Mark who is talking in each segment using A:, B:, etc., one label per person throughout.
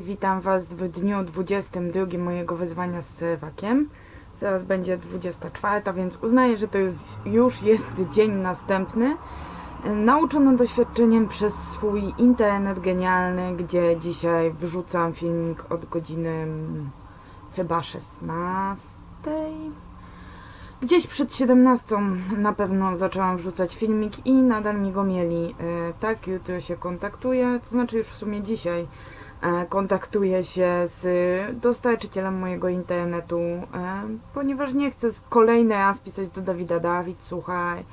A: Witam Was w dniu 22 mojego wyzwania z Sewakiem. Zaraz będzie 24, więc uznaję, że to jest, już jest dzień następny. Nauczony doświadczeniem przez swój internet genialny, gdzie dzisiaj wrzucam filmik od godziny chyba 16. Gdzieś przed 17 na pewno zaczęłam wrzucać filmik i nadal mi go mieli. E, Tak, jutro się kontaktuję, to znaczy już w sumie dzisiaj kontaktuję się z dostarczycielem mojego internetu, e, ponieważ nie chcę kolejny raz pisać do Dawida, Dawid, słuchaj,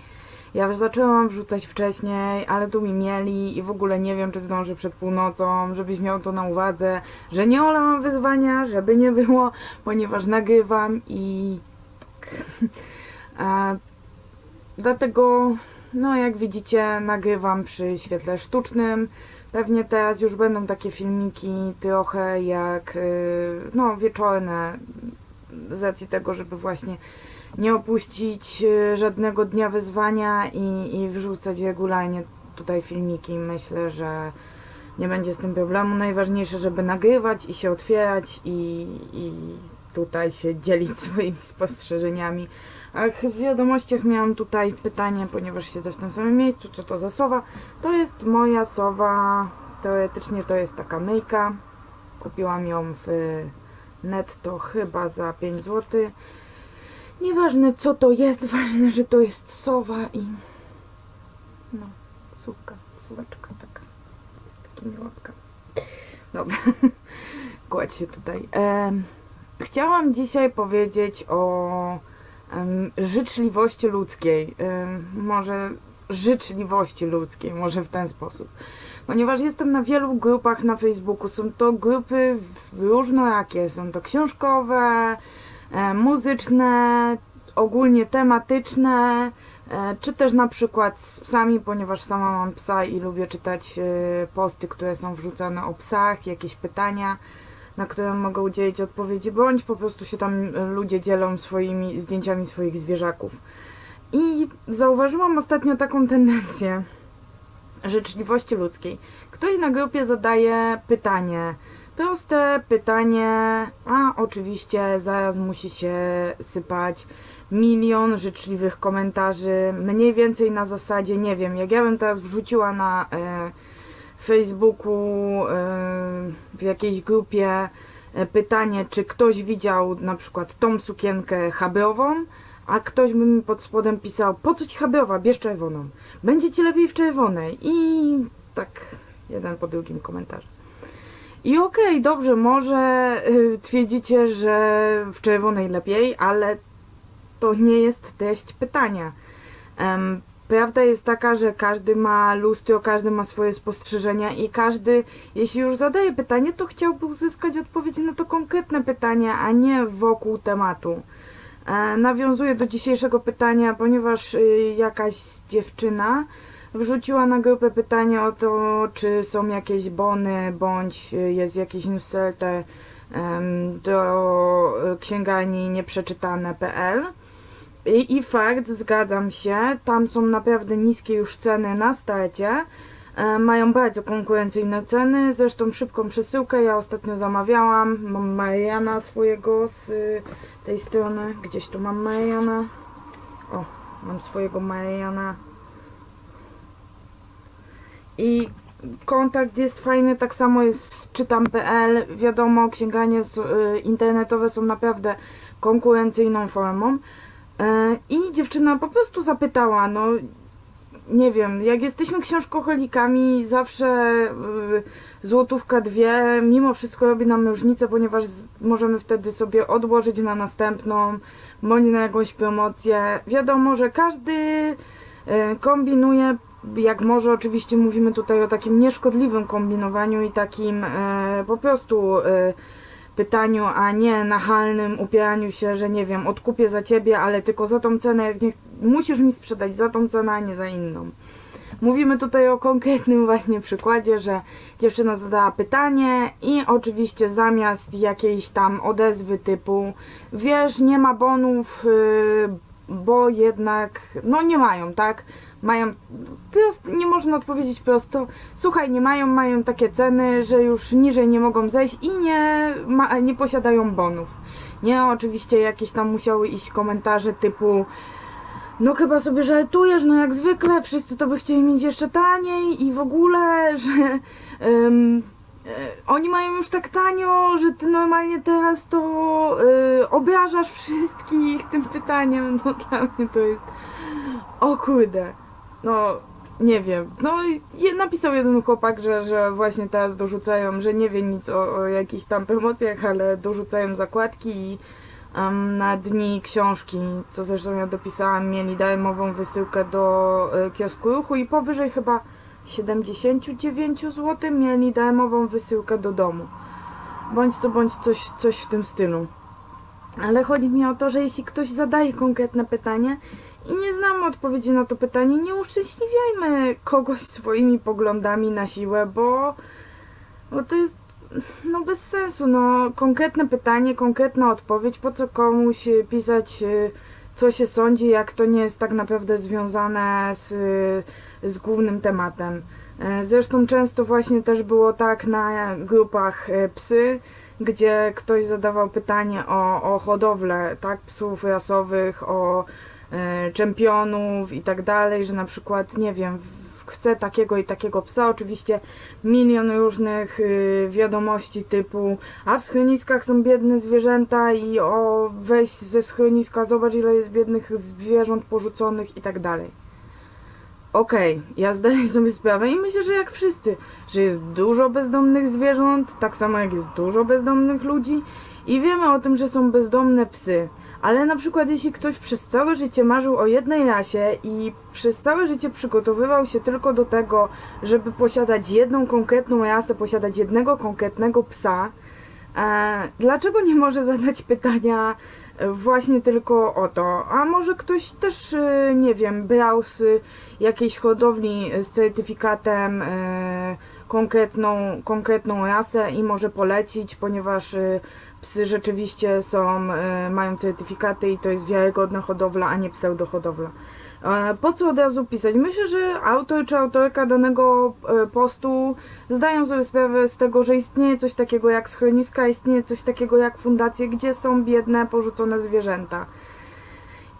A: ja już zaczęłam wrzucać wcześniej, ale tu mi mieli i w ogóle nie wiem, czy zdążę przed północą, żebyś miał to na uwadze, że nie olałam wyzwania, żeby nie było, ponieważ nagrywam i E, dlatego, no jak widzicie, nagrywam przy świetle sztucznym. Pewnie teraz już będą takie filmiki trochę jak, y, no, wieczorne, z racji tego, żeby właśnie nie opuścić y, żadnego dnia wyzwania i, i wrzucać regularnie tutaj filmiki. Myślę, że nie będzie z tym problemu. Najważniejsze, żeby nagrywać i się otwierać i, i tutaj się dzielić swoimi spostrzeżeniami. Ach, w wiadomościach miałam tutaj pytanie, ponieważ siedzę w tym samym miejscu, co to za sowa. To jest moja sowa, teoretycznie to jest taka myjka. Kupiłam ją w netto chyba za 5 zł. Nieważne co to jest, ważne, że to jest sowa i no, sówka, sóweczka taka, takimi łapkami. Dobra, kładź się tutaj. Em, Chciałam dzisiaj powiedzieć o życzliwości ludzkiej. Może życzliwości ludzkiej, może w ten sposób. Ponieważ jestem na wielu grupach na Facebooku. Są to grupy różnorakie. Są to książkowe, e, muzyczne, ogólnie tematyczne, e, czy też na przykład z psami, ponieważ sama mam psa i lubię czytać e, posty, które są wrzucane o psach, jakieś pytania na które mogę udzielić odpowiedzi, bądź po prostu się tam ludzie dzielą swoimi zdjęciami swoich zwierzaków. I zauważyłam ostatnio taką tendencję życzliwości ludzkiej. Ktoś na grupie zadaje pytanie, proste pytanie, a oczywiście zaraz musi się sypać milion życzliwych komentarzy, mniej więcej na zasadzie, nie wiem, jak ja bym teraz wrzuciła na e, Facebooku, e, w jakiejś grupie e, pytanie, czy ktoś widział na przykład tą sukienkę habeową, a ktoś by mi pod spodem pisał, po co ci habeowa, bierz czerwoną. Będzie ci lepiej w czerwonej. I tak jeden po drugim komentarz. I okej, dobrze, może y, twierdzicie, że w czerwonej lepiej, ale to nie jest treść pytania. Em, prawda jest taka, że każdy ma lustro, każdy ma swoje spostrzeżenia i każdy, jeśli już zadaje pytanie, to chciałby uzyskać odpowiedź na to konkretne pytanie, a nie wokół tematu. E, nawiązuję do dzisiejszego pytania, ponieważ y, jakaś dziewczyna wrzuciła na grupę pytanie o to, czy są jakieś bony, bądź y, jest jakiś newsletter do y, księgarni nieprzeczytane.pl. I, I fakt, zgadzam się, tam są naprawdę niskie już ceny na starcie. E, mają bardzo konkurencyjne ceny, zresztą szybką przesyłkę ja ostatnio zamawiałam. Mam Mariana swojego z y, tej strony. Gdzieś tu mam Mariana. O, mam swojego Mariana. I kontakt jest fajny, tak samo jest z czytam.pl. Wiadomo, księgarnie s- y, internetowe są naprawdę konkurencyjną formą. E, I dziewczyna po prostu zapytała, no nie wiem, jak jesteśmy książkoholikami, zawsze y, złotówka dwie, mimo wszystko robi nam różnicę, ponieważ z, możemy wtedy sobie odłożyć na następną, bądź na jakąś promocję. Wiadomo, że każdy y, kombinuje jak może, oczywiście mówimy tutaj o takim nieszkodliwym kombinowaniu i takim e, po prostu e, pytaniu, a nie nachalnym upieraniu się, że nie wiem, odkupię za ciebie, ale tylko za tą cenę, musisz mi sprzedać za tą cenę, a nie za inną. Mówimy tutaj o konkretnym właśnie przykładzie, że dziewczyna zadała pytanie i oczywiście zamiast jakiejś tam odezwy typu wiesz, nie ma bonów, yy, bo jednak, no nie mają, tak? Mają prost, nie można odpowiedzieć prosto. Słuchaj, nie mają, mają takie ceny, że już niżej nie mogą zejść i nie, ma, nie posiadają bonów. Nie, oczywiście jakieś tam musiały iść komentarze typu no chyba sobie żartujesz, no jak zwykle, wszyscy to by chcieli mieć jeszcze taniej i w ogóle, że e, oni mają już tak tanio, że ty normalnie teraz to e, obrażasz wszystkich tym pytaniem. No dla mnie to jest, o kurde, no nie wiem. No je- napisał jeden chłopak, że, że właśnie teraz dorzucają, że nie wie nic o, o jakichś tam promocjach, ale dorzucają zakładki i em, na dni książki, co zresztą ja dopisałam, mieli darmową wysyłkę do y, kiosku ruchu i powyżej chyba 79 zł mieli darmową wysyłkę do domu. Bądź to bądź coś, coś w tym stylu. Ale chodzi mi o to, że jeśli ktoś zadaje konkretne pytanie i nie znamy odpowiedzi na to pytanie, nie uszczęśliwiajmy kogoś swoimi poglądami na siłę, bo, bo to jest no bez sensu, no konkretne pytanie, konkretna odpowiedź, po co komuś y, pisać y, co się sądzi, jak to nie jest tak naprawdę związane z, z głównym tematem. E, Zresztą często właśnie też było tak na grupach e, psy, gdzie ktoś zadawał pytanie o, o hodowlę, tak, psów rasowych, o e, czempionów i tak dalej, że na przykład, nie wiem, chcę takiego i takiego psa, oczywiście milion różnych y, wiadomości typu a w schroniskach są biedne zwierzęta i o weź ze schroniska, zobacz ile jest biednych zwierząt porzuconych i tak dalej. Okej, ja zdaję sobie sprawę i myślę, że jak wszyscy, że jest dużo bezdomnych zwierząt, tak samo jak jest dużo bezdomnych ludzi i wiemy o tym, że są bezdomne psy. Ale na przykład jeśli ktoś przez całe życie marzył o jednej rasie i przez całe życie przygotowywał się tylko do tego, żeby posiadać jedną konkretną rasę, posiadać jednego konkretnego psa, e, dlaczego nie może zadać pytania właśnie tylko o to? A może ktoś też, e, nie wiem, brał z jakiejś hodowli z certyfikatem e, konkretną, konkretną rasę i może polecić, ponieważ e, psy rzeczywiście są, mają certyfikaty i to jest wiarygodna hodowla, a nie pseudohodowla. Po co od razu pisać? Myślę, że autor czy autorka danego e, postu zdają sobie sprawę z tego, że istnieje coś takiego jak schroniska, istnieje coś takiego jak fundacje, gdzie są biedne, porzucone zwierzęta.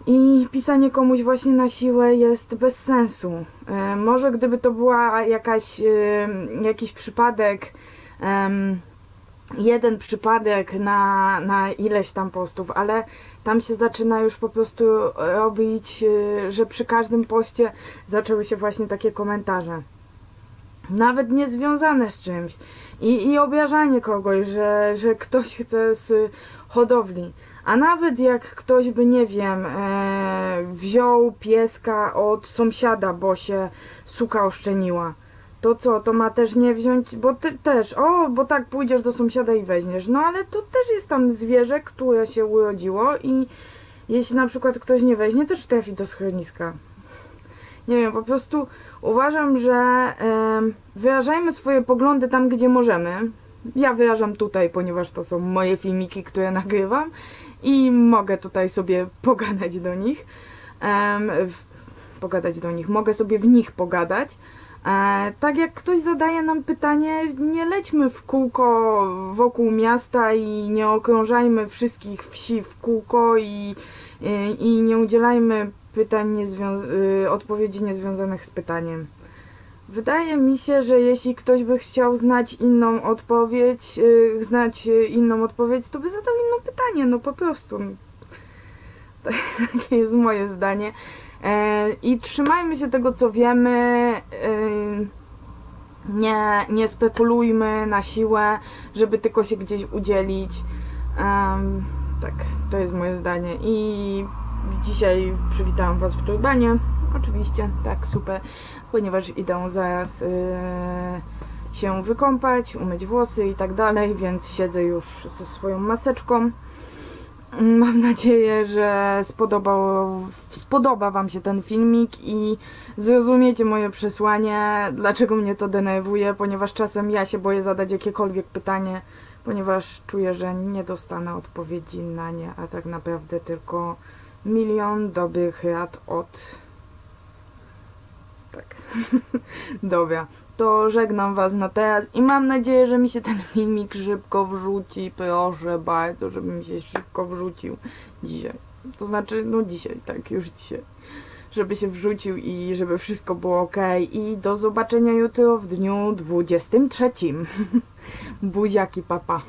A: I pisanie komuś właśnie na siłę jest bez sensu. E, może gdyby to była jakaś, e, jakiś przypadek, jeden przypadek na, na ileś tam postów, ale tam się zaczyna już po prostu robić, e, że przy każdym poście zaczęły się właśnie takie komentarze. Nawet niezwiązane z czymś. I, i obrażanie kogoś, że, że ktoś chce z hodowli. A nawet jak ktoś by, nie wiem, e, wziął pieska od sąsiada, bo się suka oszczeniła, to co, to ma też nie wziąć, bo ty też, o, bo tak pójdziesz do sąsiada i weźmiesz. No ale to też jest tam zwierzę, które się urodziło i jeśli na przykład ktoś nie weźmie, też trafi do schroniska. Nie wiem, po prostu uważam, że em, wyrażajmy swoje poglądy tam, gdzie możemy. Ja wyrażam tutaj, ponieważ to są moje filmiki, które nagrywam i mogę tutaj sobie pogadać do nich. Em, w- pogadać do nich, mogę sobie w nich pogadać. E, tak jak ktoś zadaje nam pytanie, nie lećmy w kółko wokół miasta i nie okrążajmy wszystkich wsi w kółko i, i, i nie udzielajmy pytań niezwią- y, odpowiedzi niezwiązanych z pytaniem. Wydaje mi się, że jeśli ktoś by chciał znać inną odpowiedź, znać inną odpowiedź, to by zadał inne pytanie, no po prostu. Tak- Takie jest moje zdanie. E, I trzymajmy się tego, co wiemy. e, Nie, nie spekulujmy na siłę, żeby tylko się gdzieś udzielić. Tak, to jest moje zdanie. I dzisiaj przywitałam Was w turbanie. Oczywiście, tak, super. Ponieważ idę zaraz e, się wykąpać, umyć włosy i tak dalej, więc siedzę już ze swoją maseczką. Mam nadzieję, że spodobał, spodoba Wam się ten filmik i zrozumiecie moje przesłanie, dlaczego mnie to denerwuje, ponieważ czasem ja się boję zadać jakiekolwiek pytanie, ponieważ czuję, że nie dostanę odpowiedzi na nie, a tak naprawdę tylko milion dobrych rad od. Tak. Dobra. To żegnam Was na teraz i mam nadzieję, że mi się ten filmik szybko wrzuci. Proszę bardzo, żeby mi się szybko wrzucił dzisiaj. To znaczy, no dzisiaj, tak, już dzisiaj. Żeby się wrzucił i żeby wszystko było ok. I do zobaczenia jutro w dniu 23. Buziaki, papa.